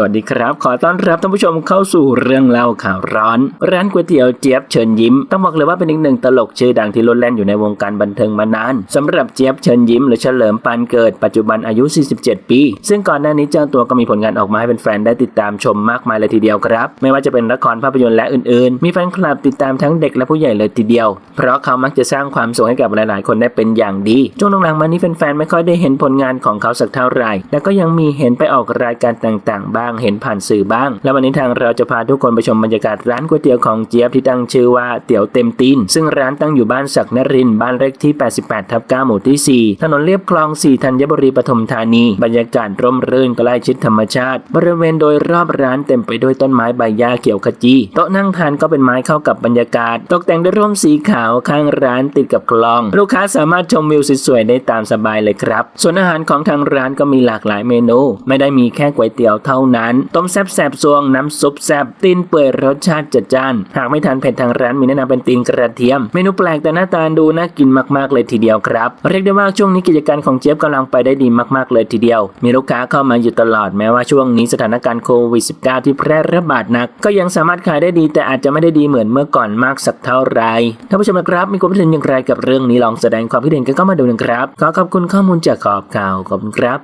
สวัสดีครับ ขอต้อนรับท่านผู้ชมเข้าสู่เรื่องเล่าข่าวร้อน ร้านก๋วยเตี๋ยวเจี๊ยบเชิญยิ้ม ต้องบอกเลยว่าเป็นอีกหนึ่งตลกชื่อดังที่ล้นแล่นอยู่ในวงการบันเทิงมานานสำหรับเจี๊ยบเชิญยิ้มหรือเฉลิมปานเกิดปัจจุบันอายุ 47 ปี ซึ่งก่อนหน้านี้เจ้าตัวก็มีผลงานออกมาให้เป็นแฟนๆได้ติดตามชมมากมายเลยทีเดียวครับ ไม่ว่าจะเป็นละครภาพยนตร์และอื่นๆ มีแฟนคลับติดตามทั้งเด็กและผู้ใหญ่เลยทีเดียว เพราะเขามักจะสร้างความสุขให้กับหลาย ๆ คนได้เป็นอย่างดีช่วงหลังๆมานี้แฟนๆไม่ค่อยได้เห็นผลงานของเขาสักเท่าไหร่และก็ยังมีเห็นไปออกรายการต่าง ๆ บ้างางเห็นผ่านสื่อบ้าง และวันนี้ทางเราจะพาทุกคนไปชมบรรยากาศร้านก๋วยเตี๋ยวของเจี๊ยบที่ตั้งชื่อว่าเตี๋ยวเต็มตีน ซึ่งร้านตั้งอยู่บ้านศักนรินบ้านเลขที่ 88ทับ9หมู่ที่ 4 ถนนเลียบคลอง 4 ธัญบุรีปทุมธานี บรรยากาศร่มรื่นใกล้ชิดธรรมชาติ บริเวณโดยรอบร้านเต็มไปด้วยต้นไม้ใบหญ้าเขียวขจีโต๊ะนั่งทานก็เป็นไม้เข้ากับบรรยากาศ ตกแต่งด้วยร่มสีขาวข้างร้านติดกับคลอง ลูกค้าสามารถชมวิวสวยๆได้ตามสบายเลยครับ ส่วนอาหารของทางร้านก็มีหลากหลายเมนู ไม่ได้มีแค่ก๋วยเตี๋ยวเท่านั้น ต้มแซบแซบซวงน้ำซุปแซบตีนเปื่อยรสชาติจัดจ้าน หากไม่ทานเผ็ดทางร้านมีแนะนำเป็นตีนกระเทียม เมนูแปลกแต่หน้าตาดูน่ากินมากๆเลยทีเดียวครับ เรียกได้ว่าช่วงนี้กิจการของเจี๊ยบกำลังไปได้ดีมากๆเลยทีเดียว มีลูกค้าเข้ามาอยู่ตลอดแม้ว่าช่วงนี้สถานการณ์โควิด -19 ที่แพร่ระบาดหนัก ก็ยังสามารถขายได้ดี แต่อาจจะไม่ได้ดีเหมือนเมื่อก่อนมากสักเท่าไหร่ท่านผู้ชมนะครับ มีความคิดเห็นอย่างไรกับเรื่องนี้ลองแสดงความคิดเห็นกันเข้ามาดูนะครับขอขอบคุณข้อมูลจากขอบข่าวขอบคุณครับ